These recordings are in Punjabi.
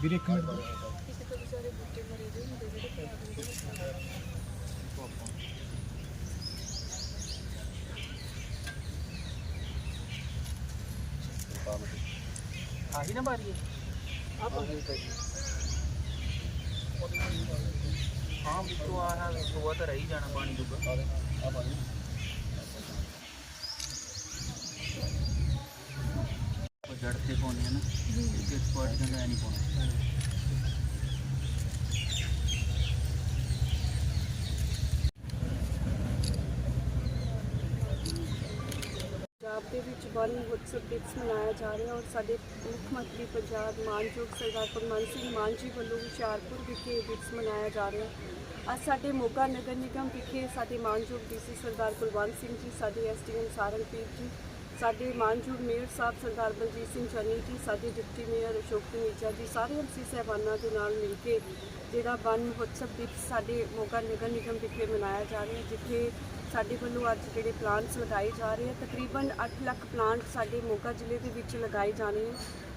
ਵੀਰੇ ਇੱਕ ਮਿੰਟ ਕਿਸੇ ਤੋਂ ਵਿਚਾਰੇ ਬੁੱਟੇ ਮਰੇ ਦੇ ਹੁੰਦੇ ਜਿਹੜੇ ਖਰਾਬ ਹੁੰਦੇ ਨੇ ਆਹੀ ਨਾ ਬਾਰੀ ਹੈ ਆਪ ਹਾਂ ਵਿੱਚੋਂ ਆ ਨਾ ਸੋਆ ਤਾਂ ਰਹੀ ਜਾਣਾ ਪਾਣੀ ਜੁਗਾ ਉਹ ਜੜ ਆ ਨਾ। ਇੱਕ ਇੱਕ ਸਪਾਟ ਕਹਿੰਦਾ ਨਹੀਂ ਪਾਉਣਾ। ਪੰਜਾਬ ਦੇ ਵਿੱਚ ਵਨ ਮਹੋਤਸਵ ਦਿਵਸ ਮਨਾਇਆ ਜਾ ਰਿਹਾ ਔਰ ਸਾਡੇ ਮੁੱਖ ਮੰਤਰੀ ਪੰਜਾਬ ਮਾਨਯੋਗ ਸਰਦਾਰ ਭਗਵੰਤ ਸਿੰਘ ਮਾਨ ਜੀ ਵੱਲੋਂ ਹੁਸ਼ਿਆਰਪੁਰ ਵਿਖੇ ਇਹ ਦਿਵਸ ਮਨਾਇਆ ਜਾ ਰਿਹਾ ਅੱਜ ਸਾਡੇ ਮੋਗਾ ਨਗਰ ਨਿਗਮ ਵਿਖੇ ਸਾਡੇ ਮਾਨਯੋਗ ਡੀਸੀ ਸਰਦਾਰ ਕੁਲਵੰਤ ਸਿੰਘ ਜੀ, ਸਾਡੇ ਐਸਡੀਐਮ ਸਾਰੰਗਪ੍ਰੀਤ ਜੀ ਸਾਡੇ ਮਾਨਯੋਗ ਮੇਅਰ ਸਾਹਿਬ ਸਰਦਾਰ ਬਲਜੀਤ ਸਿੰਘ ਚੰਨੀ ਜੀ, ਸਾਡੇ ਡਿਪਟੀ ਮੇਅਰ ਅਸ਼ੋਕ ਤਨੇਜਾ ਜੀ ਸਾਰੇ ਐਮਸੀ ਸਹਿਬਾਨਾਂ ਦੇ ਨਾਲ ਮਿਲ ਕੇ ਜਿਹੜਾ ਵਨ ਮਹੋਤਸਵ ਦਿਵਸ ਸਾਡੇ ਮੋਗਾ ਨਗਰ ਨਿਗਮ ਵਿਖੇ ਮਨਾਇਆ ਜਾ ਰਿਹਾ, ਜਿੱਥੇ ਸਾਡੇ ਵੱਲੋਂ ਅੱਜ ਜਿਹੜੇ ਪਲਾਂਟਸ ਲਗਾਏ ਜਾ ਰਹੇ ਆ, ਤਕਰੀਬਨ 8 ਲੱਖ ਪਲਾਂਟ ਸਾਡੇ ਮੋਗਾ ਜ਼ਿਲ੍ਹੇ ਦੇ ਵਿੱਚ ਲਗਾਏ ਜਾਣੇ ਆ,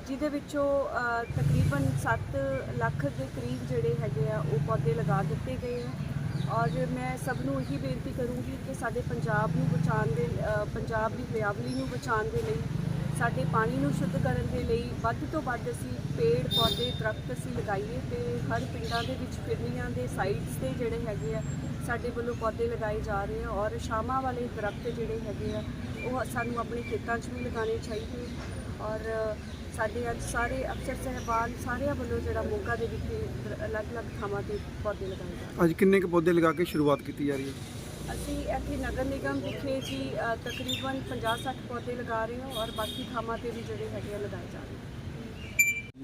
ਜਿਹਦੇ ਵਿੱਚੋਂ ਤਕਰੀਬਨ 7 ਲੱਖ ਦੇ ਕਰੀਬ ਜਿਹੜੇ ਹੈਗੇ ਆ, ਉਹ ਪੌਦੇ ਲਗਾ ਦਿੱਤੇ ਗਏ ਆ। ਔਰ ਮੈਂ ਸਭ ਨੂੰ ਇਹੀ ਬੇਨਤੀ ਕਰੂੰਗੀ ਕਿ ਸਾਡੇ ਪੰਜਾਬ ਨੂੰ ਬਚਾਉਣ ਦੇ ਪੰਜਾਬ ਦੀ ਹਰਿਆਵਲੀ ਨੂੰ ਬਚਾਉਣ ਦੇ ਲਈ, ਸਾਡੇ ਪਾਣੀ ਨੂੰ ਸ਼ੁੱਧ ਕਰਨ ਦੇ ਲਈ ਵੱਧ ਤੋਂ ਵੱਧ ਅਸੀਂ ਪੇੜ, ਪੌਦੇ, ਦਰਖਤ ਅਸੀਂ ਲਗਾਈਏ ਤੇ ਹਰ ਪਿੰਡਾਂ ਦੇ ਵਿੱਚ ਫਿਰਨੀਆਂ ਦੇ ਸਾਈਡਸ ਤੇ ਜਿਹੜੇ ਹੈਗੇ ਆ, ਸਾਡੇ ਵੱਲੋਂ ਪੌਦੇ ਲਗਾਏ ਜਾ ਰਹੇ ਆ ਔਰ ਸ਼ਾਮਾਂ ਵਾਲੇ ਦਰਖਤ ਜਿਹੜੇ ਹੈਗੇ ਆ, ਉਹ ਸਾਨੂੰ ਆਪਣੇ ਖੇਤਾਂ 'ਚ ਵੀ ਲਗਾਉਣੇ ਚਾਹੀਦੇ ਔਰ ਸਾਡੇ ਅੱਜ ਸਾਰੇ ਅਫਸਰ ਸਹਿਬਾਨ ਸਾਰਿਆਂ ਵੱਲੋਂ ਜਿਹੜਾ ਮੋਗਾ ਦੇ ਵਿਖੇ ਦਰ- ਅਲੱਗ-ਅਲੱਗ ਥਾਵਾਂ ਤੇ ਪੌਦੇ ਲਗਾਏ ਜਾ ਅੱਜ ਕਿੰਨੇ ਕੁ ਪੌਦੇ ਲਗਾ ਕੇ ਸ਼ੁਰੂਆਤ ਕੀਤੀ ਜਾ ਰਹੀ ਹੈ? ਅਸੀਂ ਇੱਥੇ ਨਗਰ ਨਿਗਮ ਵਿਖੇ ਜੀ ਅ, ਤਕਰੀਬਨ 50-60 ਪੌਦੇ ਲਗਾ ਰਹੇ ਹਾਂ ਔਰ ਬਾਕੀ ਥਾਵਾਂ ਤੇ ਵੀ ਜਿਹੜੇ ਹੈਗੇ ਆ ਲਗਾਏ ਜਾ ਰਹੇ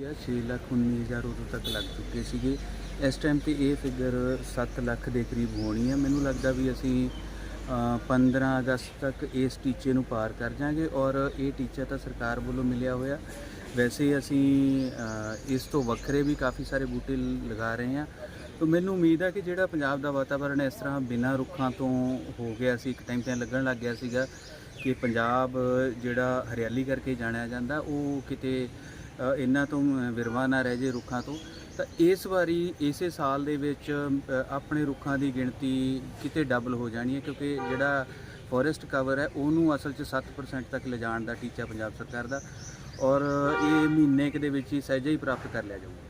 ਆ ਇਹ 6 ਲੱਖ 19 ਹਜ਼ਾਰ ਉਦੋਂ ਤੱਕ ਲੱਗ ਚੁੱਕੇ ਸੀਗੇ। ਇਸ ਟਾਈਮ ਤੇ ਇਹ ਫਿਗਰ 7 ਲੱਖ ਦੇ ਕਰੀਬ ਹੋਣੀ ਹੈ। ਮੈਨੂੰ ਲੱਗਦਾ ਵੀ ਅਸੀਂ 15 ਅਗਸਤ ਤੱਕ ਇਸ ਟੀਚੇ ਨੂੰ ਪਾਰ ਕਰ ਜਾਾਂਗੇ ਔਰ ਇਹ ਟੀਚਾ ਤਾਂ ਸਰਕਾਰ ਵੱਲੋਂ ਮਿਲਿਆ ਹੋਇਆ। ਵੈਸੇ ਅਸੀਂ ਇਸ ਤੋਂ ਵੱਖਰੇ ਵੀ ਕਾਫੀ ਸਾਰੇ ਬੂਟੇ ਲਗਾ ਰਹੇ ਹਾਂ। ਤਾਂ ਮੈਨੂੰ ਉਮੀਦ ਆ ਕਿ ਜਿਹੜਾ ਪੰਜਾਬ ਦਾ ਵਾਤਾਵਰਣ ਇਸ ਤਰ੍ਹਾਂ ਬਿਨਾਂ ਰੁੱਖਾਂ ਤੋਂ ਹੋ ਗਿਆ ਸੀ, ਇੱਕ ਟਾਈਮ ਤੇ ਲੱਗਣ ਲੱਗ ਗਿਆ ਸੀਗਾ ਕਿ ਪੰਜਾਬ ਜਿਹੜਾ ਹਰਿਆਲੀ ਕਰਕੇ ਜਾਣਿਆ ਜਾਂਦਾ, ਉਹ ਕਿਤੇ ਇਹਨਾਂ ਤੋਂ ਵਿਰਵਾ ਨਾ ਰਹਿ ਜੇ ਰੁੱਖਾਂ ਤੋਂ। ਤਾਂ ਇਸ ਵਾਰੀ ਇਸੇ ਸਾਲ ਦੇ ਵਿੱਚ ਆਪਣੇ ਰੁੱਖਾਂ ਦੀ ਗਿਣਤੀ ਕਿਤੇ ਡਬਲ ਹੋ ਜਾਣੀ ਹੈ ਕਿਉਂਕਿ ਜਿਹੜਾ ਫੋਰੈਸਟ ਕਵਰ ਹੈ, ਉਹਨੂੰ ਅਸਲ 'ਚ 7% ਤੱਕ ਲਿਜਾਣ ਦਾ ਟੀਚਾ ਪੰਜਾਬ ਸਰਕਾਰ ਦਾ ਔਰ ਇਹ ਮਹੀਨੇ ਕੁ ਦੇ ਵਿੱਚ ਹੀ ਸਹਿਜਾ ਹੀ ਪ੍ਰਾਪਤ ਕਰ ਲਿਆ ਜਾਊਗਾ।